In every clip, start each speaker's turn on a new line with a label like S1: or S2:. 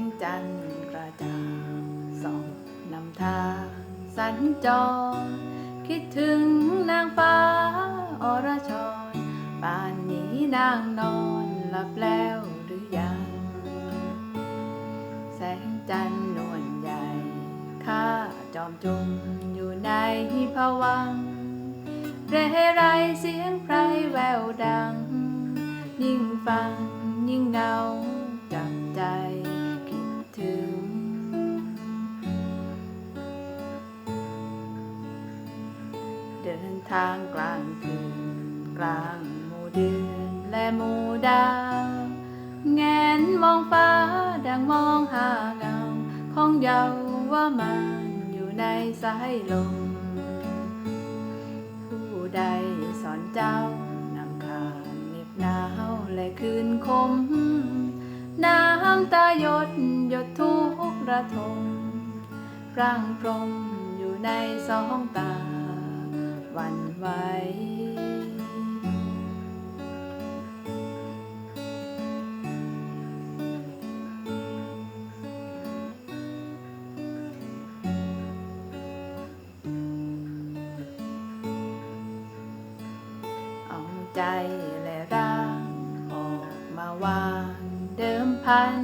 S1: งจันทร์กระจ่างสองนำทางสัญจร คิดถึงนางฟ้าอรชรป่านนี้นางนอนหลับแล้วหรือยัง แสงจันทร์นวลใหญ่ข้าจอมจุมอยู่ในภวังเรไรเสียงไพรแววดัง ยิ่งฟังยิ่งเงาจับใจ ทางกลางคืนกลางหมู่เดือนและหมู่ดาวแงนมองฟ้าดังมองหาเงา ของเยาว่ามันอยู่ในสายลมผู้ใดสอนเจ้านำขานเหน็บหนาวและคืนคม น้ำตาหยดหยดทุกระทม ร่างพรมอยู่ในสองตา หวันไหวเอาใจและร่างออกมาวางเดิมพัน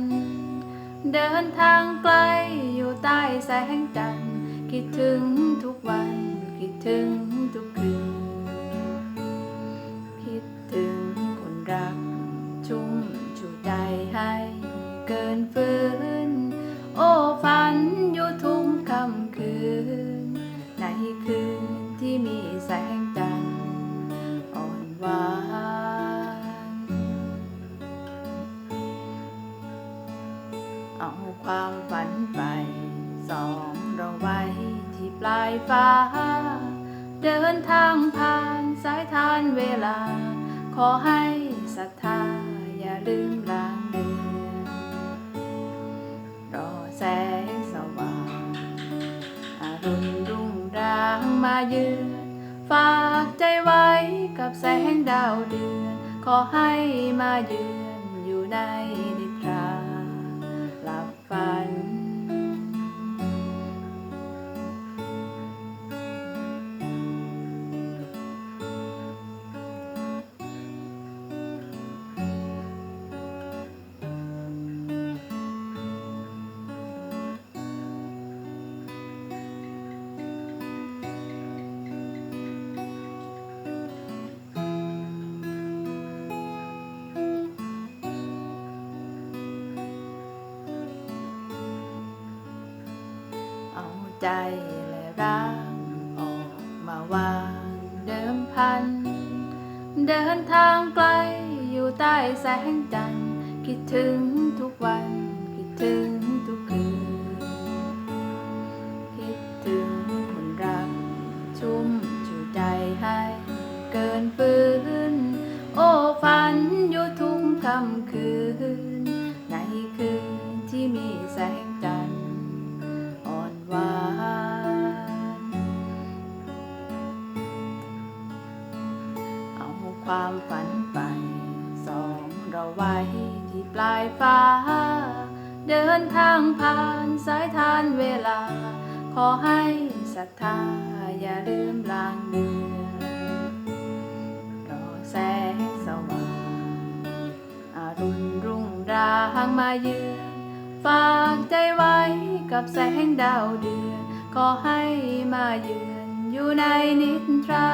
S1: เดินทางไกลอยู่ใต้แสงจันทร์คิดถึงทุกวันคิดถึง ฝืน โอ้ฝันอยู่ทุกค่ำคืน ในคืนที่มีแสงจันทร์อ่อนหวานเอาความฝันไปสองเราไว้ที่ปลายฟ้า เดินทางผ่านสายทานเวลา ขอให้ศรัทธาอย่าลืมลา ยืน ฝากใจไว้กับแสงดาวเดือน ขอให้มาเยือนอยู่ในนิ ใจและร่างออกมาวางเดิมพัน เดินทางไกลอยู่ใต้แสงจันทร์คิดถึงทุกวัน คิดถึงทุกคืน คิดถึงคนรัก ชุ่มชูใจให้เกินฝืนโอ้ฝันอยู่ทุกค่ำคืน ความฝันไปสองเราไว้ที่ปลายฟ้า เดินทางผ่านสายทานเวลา ขอให้ศรัทธาอย่าลืมลางเดือนรอแสงสว่างอารุณรุ่งรางมาเยือนฝากใจไว้กับแสงดาวเดือน ขอให้มาเยือนอยู่ในนิทรา